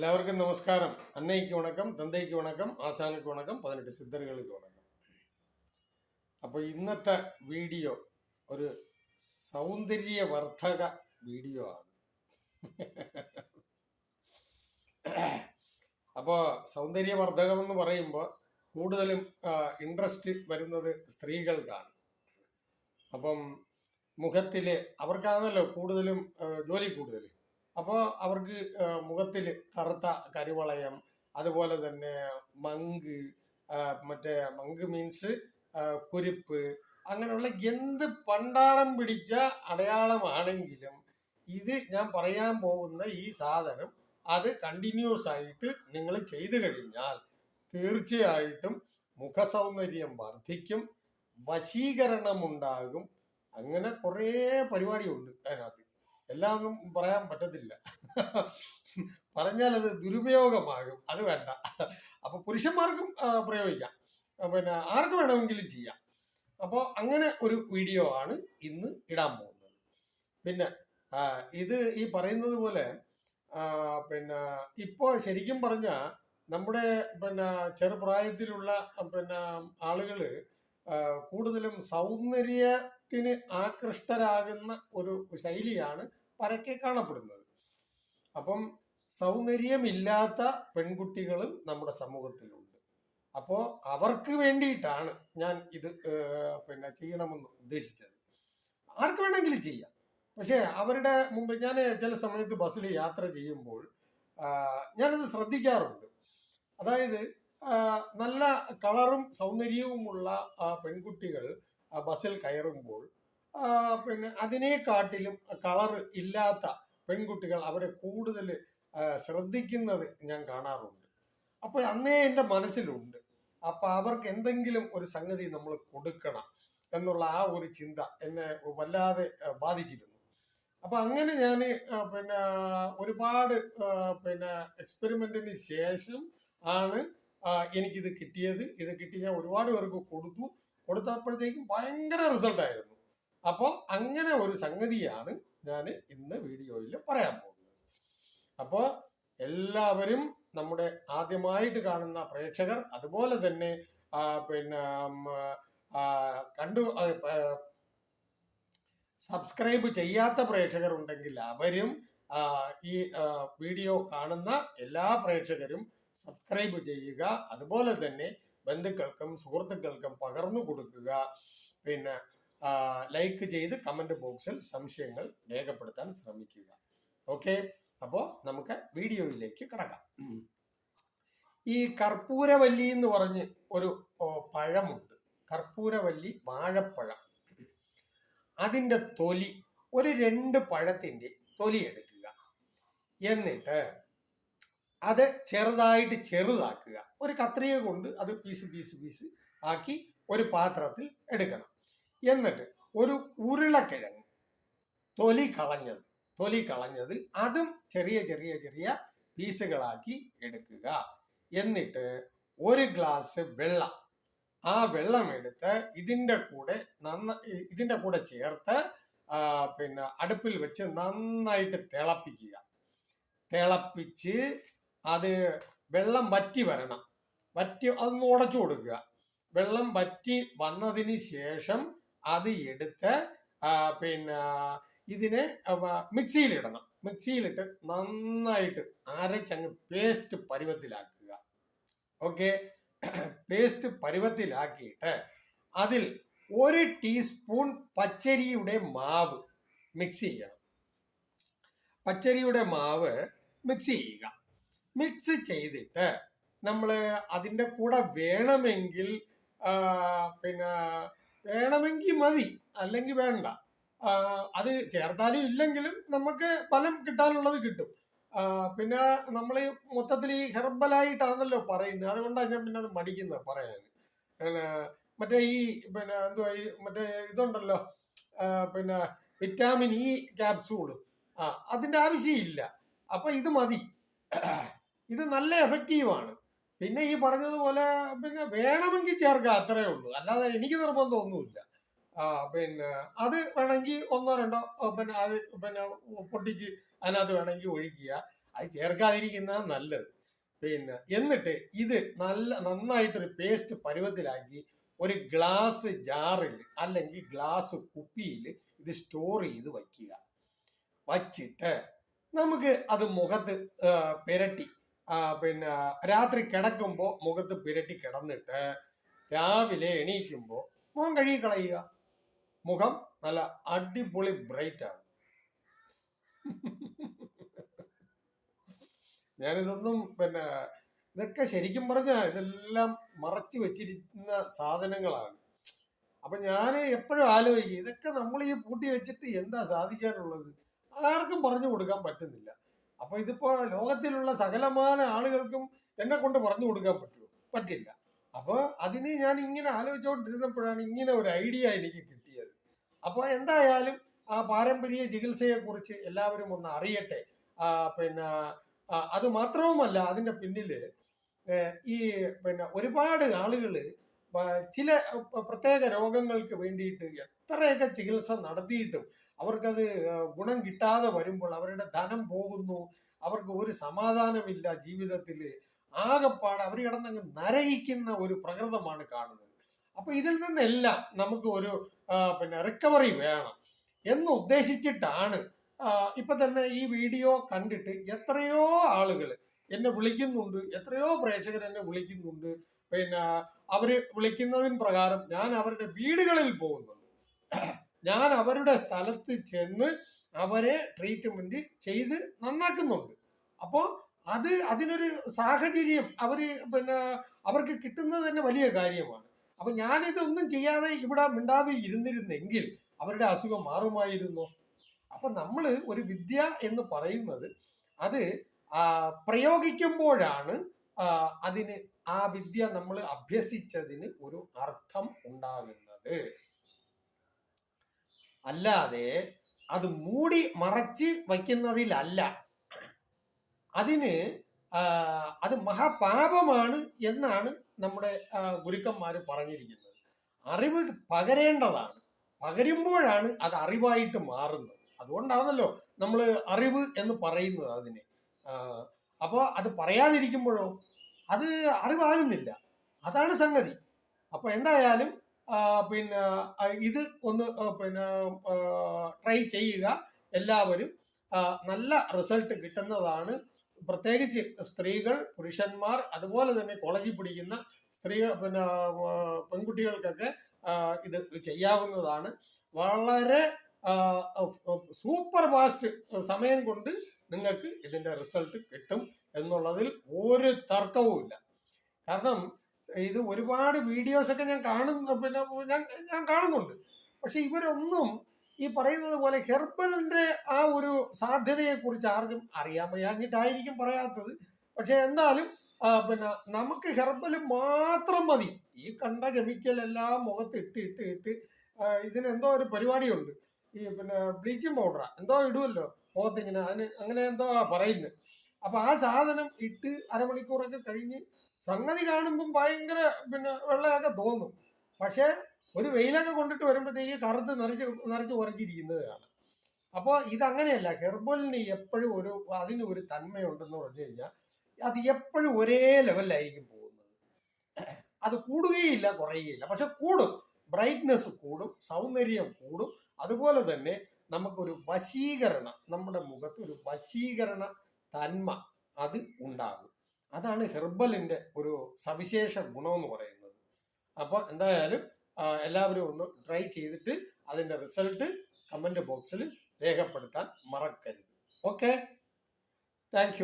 എല്ലാവർക്കും നമസ്കാരം. അന്നയ്ക്ക് വണക്കം തന്തയ്ക്ക് വണക്കം ആശാനക്ക് വണക്കം പതിനെട്ട് സിദ്ധറുകൾക്ക് വണക്കം. അപ്പോൾ ഇന്നത്തെ വീഡിയോ ഒരു സൗന്ദര്യവർദ്ധക വീഡിയോ ആണ്. അപ്പോൾ സൗന്ദര്യവർദ്ധകം എന്ന് പറയുമ്പോൾ കൂടുതലും ഇൻട്രസ്റ്റ് വരുന്നത് സ്ത്രീകൾക്കാണ്. അപ്പം മുഖത്തിൽ അവർക്കാണല്ലോ കൂടുതലും ജോലി കൂടുതൽ അപ്പോൾ അവർക്ക് മുഖത്തിൽ കറുത്ത കരിവളയം അതുപോലെ തന്നെ മങ്ക് മറ്റേ മങ്ക് മീൻസ് കുരിപ്പ് അങ്ങനെയുള്ള എന്ത് പണ്ടാരം പിടിച്ച അടയാളമാണെങ്കിലും ഇത് ഞാൻ പറയാൻ പോകുന്ന ഈ സാധനം അത് കണ്ടിന്യൂസ് ആയിട്ട് നിങ്ങൾ ചെയ്തു കഴിഞ്ഞാൽ തീർച്ചയായിട്ടും മുഖസൗന്ദര്യം വർദ്ധിക്കും വശീകരണം ഉണ്ടാകും അങ്ങനെ കുറേ പരിപാടിയുണ്ട് അതിനകത്ത്. എല്ലാം ഒന്നും പറയാൻ പറ്റത്തില്ല. പറഞ്ഞാൽ അത് ദുരുപയോഗമാകും. അത് വേണ്ട. അപ്പൊ പുരുഷന്മാർക്കും പ്രയോഗിക്കാം. പിന്നെ ആർക്ക് വേണമെങ്കിലും ചെയ്യാം. അപ്പോൾ അങ്ങനെ ഒരു വീഡിയോ ആണ് ഇന്ന് ഇടാൻ പോകുന്നത്. പിന്നെ ഇത് ഈ പറയുന്നത് പോലെ പിന്നെ ഇപ്പോൾ ശരിക്കും പറഞ്ഞാൽ നമ്മുടെ പിന്നെ ചെറുപ്രായത്തിലുള്ള പിന്നെ ആളുകൾ കൂടുതലും സൗന്ദര്യത്തിന് ആകൃഷ്ടരാകുന്ന ഒരു ശൈലിയാണ് പരക്കെ കാണപ്പെടുന്നത്. അപ്പം സൗന്ദര്യമില്ലാത്ത പെൺകുട്ടികളും നമ്മുടെ സമൂഹത്തിലുണ്ട്. അപ്പോൾ അവർക്ക് വേണ്ടിയിട്ടാണ് ഞാൻ ഇത് പിന്നെ ചെയ്യണമെന്ന് ഉദ്ദേശിച്ചത്. ആർക്ക് വേണമെങ്കിലും ചെയ്യാം. പക്ഷേ അവരുടെ മുമ്പ് ഞാൻ ചില സമയത്ത് ബസ്സിൽ യാത്ര ചെയ്യുമ്പോൾ ഞാനത് ശ്രദ്ധിക്കാറുണ്ട്. അതായത് നല്ല കളറും സൗന്ദര്യവുമുള്ള പെൺകുട്ടികൾ ബസ്സിൽ കയറുമ്പോൾ പിന്നെ അതിനെക്കാട്ടിലും കളർ ഇല്ലാത്ത പെൺകുട്ടികൾ അവരെ കൂടുതൽ ശ്രദ്ധിക്കുന്നത് ഞാൻ കാണാറുണ്ട്. അപ്പൊ അന്നേ എന്റെ മനസ്സിലുണ്ട്. അപ്പൊ അവർക്ക് എന്തെങ്കിലും ഒരു സംഗതി നമ്മൾ കൊടുക്കണം എന്നുള്ള ആ ഒരു ചിന്ത എന്നെ വല്ലാതെ ബാധിച്ചിരുന്നു. അപ്പൊ അങ്ങനെ ഞാൻ പിന്നെ ഒരുപാട് പിന്നെ എക്സ്പെരിമെന്റിന് ശേഷം ആണ് എനിക്കിത് കിട്ടിയത്. ഇത് കിട്ടി ഞാൻ ഒരുപാട് പേർക്ക് കൊടുത്തു. കൊടുത്തപ്പോഴത്തേക്കും ഭയങ്കര റിസൾട്ട് ആയിരുന്നു അപ്പോൾ അങ്ങനെ ഒരു സംഗതിയാണ് ഞാൻ ഇന്ന് വീഡിയോയിൽ പറയാൻ പോകുന്നത്. അപ്പോൾ എല്ലാവരും നമ്മുടെ ആദ്യമായിട്ട് കാണുന്ന പ്രേക്ഷകർ അതുപോലെ തന്നെ പിന്നെ കണ്ടു സബ്സ്ക്രൈബ് ചെയ്യാത്ത പ്രേക്ഷകർ ഉണ്ടെങ്കിൽ അവരും ഈ വീഡിയോ കാണുന്ന എല്ലാ പ്രേക്ഷകരും സബ്സ്ക്രൈബ് ചെയ്യുക. അതുപോലെ തന്നെ ബന്ധുക്കൾക്കും സുഹൃത്തുക്കൾക്കും പകർന്നു കൊടുക്കുക. പിന്നെ ലൈക്ക് ചെയ്ത് കമന്റ് ബോക്സിൽ സംശയങ്ങൾ രേഖപ്പെടുത്താൻ ശ്രമിക്കുക. ഓക്കെ അപ്പോൾ നമുക്ക് വീഡിയോയിലേക്ക് കിടക്കാം. ഈ കർപ്പൂരവല്ലി എന്ന് പറഞ്ഞ് ഒരു പഴമുണ്ട്. കർപ്പൂരവല്ലി വാഴപ്പഴം. അതിന്റെ തൊലി ഒരു രണ്ട് പഴത്തിന്റെ തൊലി എടുക്കുക. എന്നിട്ട് അത് ചെറുതായിട്ട് ചെറുതാക്കുക. ഒരു കത്രിക കൊണ്ട് അത് പീസ് പീസ് പീസ് ആക്കി ഒരു പാത്രത്തിൽ എടുക്കണം. എന്നിട്ട് ഒരു ഉരുളക്കിഴങ്ങ് തൊലി കളഞ്ഞത് തൊലി കളഞ്ഞത് അതും ചെറിയ ചെറിയ ചെറിയ പീസുകളാക്കി എടുക്കുക. എന്നിട്ട് ഒരു ഗ്ലാസ് വെള്ളം. ആ വെള്ളം എടുത്ത് ഇതിന്റെ കൂടെ നന്ന ഇതിന്റെ കൂടെ ചേർത്ത് പിന്നെ അടുപ്പിൽ വെച്ച് നന്നായിട്ട് തിളപ്പിക്കുക. തിളപ്പിച്ച് അത് വെള്ളം വറ്റി വരണം. വറ്റി അതൊന്ന് ഉടച്ചു കൊടുക്കുക. വെള്ളം വറ്റി വന്നതിന് ശേഷം അത് എടുത്ത് പിന്നെ ഇതിനെ മിക്സിയിലിടണം. മിക്സിയിലിട്ട് നന്നായിട്ട് അരച്ചങ്ങ് പേസ്റ്റ് പരുവത്തിലാക്കുക. ഓക്കെ? പേസ്റ്റ് പരുവത്തിലാക്കിയിട്ട് അതിൽ ഒരു ടീസ്പൂൺ പച്ചരിയുടെ മാവ് മിക്സ് ചെയ്യണം. പച്ചരിയുടെ മാവ് മിക്സ് ചെയ്യുക. മിക്സ് ചെയ്തിട്ട് നമ്മൾ അതിന്റെ കൂടെ വേണമെങ്കിൽ പിന്നെ വേണമെങ്കിൽ മതി അല്ലെങ്കിൽ വേണ്ട. അത് ചേർത്താലും ഇല്ലെങ്കിലും നമുക്ക് ഫലം കിട്ടാനുള്ളത് കിട്ടും. പിന്നെ നമ്മൾ മൊത്തത്തിൽ ഈ ഹെർബലായിട്ടാണല്ലോ പറയുന്നത്. അതുകൊണ്ടാണ് ഞാൻ പിന്നെ അത് മടിക്കുന്നത് പറയാൻ. പിന്നെ മറ്റേ ഈ പിന്നെ എന്തുവാ മറ്റേ ഇതുണ്ടല്ലോ പിന്നെ വിറ്റാമിൻ ഇ ക്യാപ്സൂൾ. ആ അതിന്റെ ആവശ്യമില്ല. അപ്പൊ ഇത് മതി. ഇത് നല്ല എഫക്റ്റീവാണ്. പിന്നെ ഈ പറഞ്ഞതുപോലെ പിന്നെ വേണമെങ്കിൽ ചേർക്കുക അത്രേ ഉള്ളൂ. അല്ലാതെ എനിക്ക് നിർബന്ധമൊന്നുമില്ല. പിന്നെ അത് വേണമെങ്കിൽ ഒന്നോ രണ്ടോ പിന്നെ അത് പിന്നെ പൊട്ടിച്ച് അതിനകത്ത് വേണമെങ്കിൽ ഒഴിക്കുക. അത് ചേർക്കാതിരിക്കുന്നതാണ് നല്ലത്. പിന്നെ എന്നിട്ട് ഇത് നല്ല നന്നായിട്ടൊരു പേസ്റ്റ് പരുവത്തിലാക്കി ഒരു ഗ്ലാസ് ജാറിൽ അല്ലെങ്കിൽ ഗ്ലാസ് കുപ്പിയിൽ ഇത് സ്റ്റോർ ചെയ്ത് വയ്ക്കുക. വച്ചിട്ട് നമുക്ക് അത് മുഖത്ത് പുരട്ടി. പിന്നെ രാത്രി കിടക്കുമ്പോൾ മുഖത്ത് പുരട്ടി കിടന്നിട്ട് രാവിലെ എണീക്കുമ്പോൾ മുഖം കഴുകി കളയുക മുഖം നല്ല അടിപൊളി ബ്രൈറ്റ് ആണ്. ഞാനിതൊന്നും പിന്നെ ഇതൊക്കെ ശരിക്കും പറഞ്ഞാൽ ഇതെല്ലാം മറച്ചു വെച്ചിരിക്കുന്ന സാധനങ്ങളാണ്. അപ്പൊ ഞാൻ എപ്പോഴും ആലോചിക്കും ഇതൊക്കെ നമ്മൾ ഈ പൂട്ടി വെച്ചിട്ട് എന്താ സാധിക്കാനുള്ളത്? ആർക്കും പറഞ്ഞു കൊടുക്കാൻ പറ്റുന്നില്ല. അപ്പൊ ഇതിപ്പോ ലോകത്തിലുള്ള സകലമാന ആളുകൾക്കും എന്നെ കൊണ്ട് പറഞ്ഞു കൊടുക്കാൻ പറ്റുമോ പറ്റില്ല. അപ്പൊ അതിന് ഞാൻ ഇങ്ങനെ ആലോചിച്ചുകൊണ്ടിരുന്നപ്പോഴാണ് ഇങ്ങനെ ഒരു ഐഡിയ എനിക്ക് കിട്ടിയത്. അപ്പൊ എന്തായാലും ആ പാരമ്പര്യ ചികിത്സയെ കുറിച്ച് എല്ലാവരും ഒന്ന് അറിയട്ടെ. പിന്നെ അത് മാത്രവുമല്ല അതിന്റെ പിന്നിൽ ഈ പിന്നെ ഒരുപാട് ആളുകൾ ചില പ്രത്യേക രോഗങ്ങൾക്ക് വേണ്ടിയിട്ട് എത്രയൊക്കെ ചികിത്സ നടത്തിയിട്ടും അവർക്കത് ഗുണം കിട്ടാതെ വരുമ്പോൾ അവരുടെ ധനം പോകുന്നു. അവർക്ക് ഒരു സമാധാനമില്ല ജീവിതത്തിൽ ആകെപ്പാട് അവർ കിടന്നങ്ങ് നരയിക്കുന്ന ഒരു പ്രകൃതമാണ് കാണുന്നത്. അപ്പൊ ഇതിൽ നിന്നെല്ലാം നമുക്ക് ഒരു പിന്നെ റിക്കവറി വേണം എന്ന് ഉദ്ദേശിച്ചിട്ടാണ് ഇപ്പൊ തന്നെ ഈ വീഡിയോ കണ്ടിട്ട് എത്രയോ ആളുകൾ എന്നെ വിളിക്കുന്നുണ്ട്. എത്രയോ പ്രേക്ഷകർ എന്നെ വിളിക്കുന്നുണ്ട്. പിന്നെ അവർ വിളിക്കുന്നതിന് പ്രകാരം ഞാൻ അവരുടെ വീടുകളിൽ പോകുന്നുണ്ട്. ഞാൻ അവരുടെ സ്ഥലത്ത് ചെന്ന് അവരെ ട്രീറ്റ്മെന്റ് ചെയ്ത് നന്നാക്കുന്നുണ്ട്. അപ്പോൾ അത് അതിനൊരു സാഹചര്യം അവർ പിന്നെ അവർക്ക് കിട്ടുന്നത് തന്നെ വലിയ കാര്യമാണ്. അപ്പൊ ഞാനിതൊന്നും ചെയ്യാതെ ഇവിടെ മിണ്ടാതെ ഇരുന്നിരുന്നെങ്കിൽ അവരുടെ അസുഖം മാറുമായിരുന്നു? അപ്പൊ നമ്മൾ ഒരു വിദ്യ എന്ന് പറയുന്നത് അത് പ്രയോഗിക്കുമ്പോഴാണ് അതിന് ആ വിദ്യ നമ്മൾ അഭ്യസിച്ചതിന് ഒരു അർത്ഥം ഉണ്ടാകുന്നത്. അല്ലാതെ അത് മൂടി മറച്ച് വയ്ക്കുന്നതിലല്ല. അതിന് അത് മഹാപാപമാണ് എന്നാണ് നമ്മുടെ ഗുരുക്കന്മാർ പറഞ്ഞിരിക്കുന്നത്. അറിവ് പകരേണ്ടതാണ്. പകരുമ്പോഴാണ് അത് അറിവായിട്ട് മാറുന്നത്. അതുകൊണ്ടാണല്ലോ നമ്മൾ അറിവ് എന്ന് പറയുന്നത് അതിനെ. അപ്പോൾ അത് പറയാതിരിക്കുമ്പോഴോ? അത് അറിവാകുന്നില്ല. അതാണ് സംഗതി. അപ്പോൾ എന്തായാലും പിന്നെ ഇത് ഒന്ന് പിന്നെ ട്രൈ ചെയ്യുക എല്ലാവരും. നല്ല റിസൾട്ട് കിട്ടുന്നതാണ്. പ്രത്യേകിച്ച് സ്ത്രീകൾ പുരുഷന്മാർ അതുപോലെ തന്നെ കോളേജിൽ പഠിക്കുന്ന സ്ത്രീ പിന്നെ പെൺകുട്ടികൾക്കൊക്കെ ഇത് ചെയ്യാവുന്നതാണ്. വളരെ സൂപ്പർ ഫാസ്റ്റ് സമയം കൊണ്ട് നിങ്ങൾക്ക് ഇതിന്റെ റിസൾട്ട് കിട്ടും എന്നുള്ളതിൽ ഒരു തർക്കവുമില്ല. കാരണം ഇത് ഒരുപാട് വീഡിയോസ് ഒക്കെ ഞാൻ കാണുന്നു പിന്നെ ഞാൻ ഞാൻ കാണുന്നുണ്ട്. പക്ഷെ ഇവരൊന്നും ഈ പറയുന്നത് പോലെ ഹെർബലിന്റെ ആ ഒരു സാധ്യതയെ കുറിച്ച് ആർക്കും അറിയാൻ വയ്യാഞ്ഞിട്ടായിരിക്കും പറയാത്തത്. പക്ഷെ എന്തായാലും പിന്നെ നമുക്ക് ഹെർബൽ മാത്രം മതി. ഈ കണ്ട കെമിക്കൽ എല്ലാം മുഖത്ത് ഇട്ട് ഇട്ട് ഇട്ട് ആ, ഇതിന് എന്തോ ഒരു പരിപാടിയുണ്ട്. ഈ പിന്നെ ബ്ലീച്ചിങ് പൗഡറാ എന്തോ ഇടുമല്ലോ മുഖത്ത് ഇങ്ങനെ. അതിന് അങ്ങനെ എന്തോ പറയുന്നത്. അപ്പൊ ആ സാധനം ഇട്ട് അരമണിക്കൂറൊക്കെ കഴിഞ്ഞ് സംഗതി കാണുമ്പം ഭയങ്കര പിന്നെ വെള്ളമൊക്കെ തോന്നും. പക്ഷെ ഒരു വെയിലൊക്കെ കൊണ്ടിട്ട് വരുമ്പോഴത്തേക്ക് കറുത്ത് നിറച്ച് നിറച്ച് ഉറച്ചിരിക്കുന്നത് കാണാം അപ്പോൾ ഇതങ്ങനെയല്ല. ഹെർബലിന് എപ്പോഴും ഒരു അതിന് ഒരു തന്മയുണ്ടെന്ന് പറഞ്ഞു കഴിഞ്ഞാൽ അത് എപ്പോഴും ഒരേ ലെവലിലായിരിക്കും പോകുന്നത്. അത് കൂടുകയില്ല കുറയുകയില്ല. പക്ഷെ കൂടും. ബ്രൈറ്റ്നെസ് കൂടും സൗന്ദര്യം കൂടും. അതുപോലെ തന്നെ നമുക്കൊരു വശീകരണം നമ്മുടെ മുഖത്ത് ഒരു വശീകരണ തന്മ അത് ഉണ്ടാകും. അതാണ് ഹെർബലിന്റെ ഒരു സവിശേഷ ഗുണം എന്ന് പറയുന്നത്. അപ്പോൾ എന്തായാലും എല്ലാവരും ഒന്ന് ട്രൈ ചെയ്തിട്ട് അതിന്റെ റിസൾട്ട് കമന്റ് ബോക്സിൽ രേഖപ്പെടുത്താൻ മറക്കരുത്. ഓക്കെ? താങ്ക്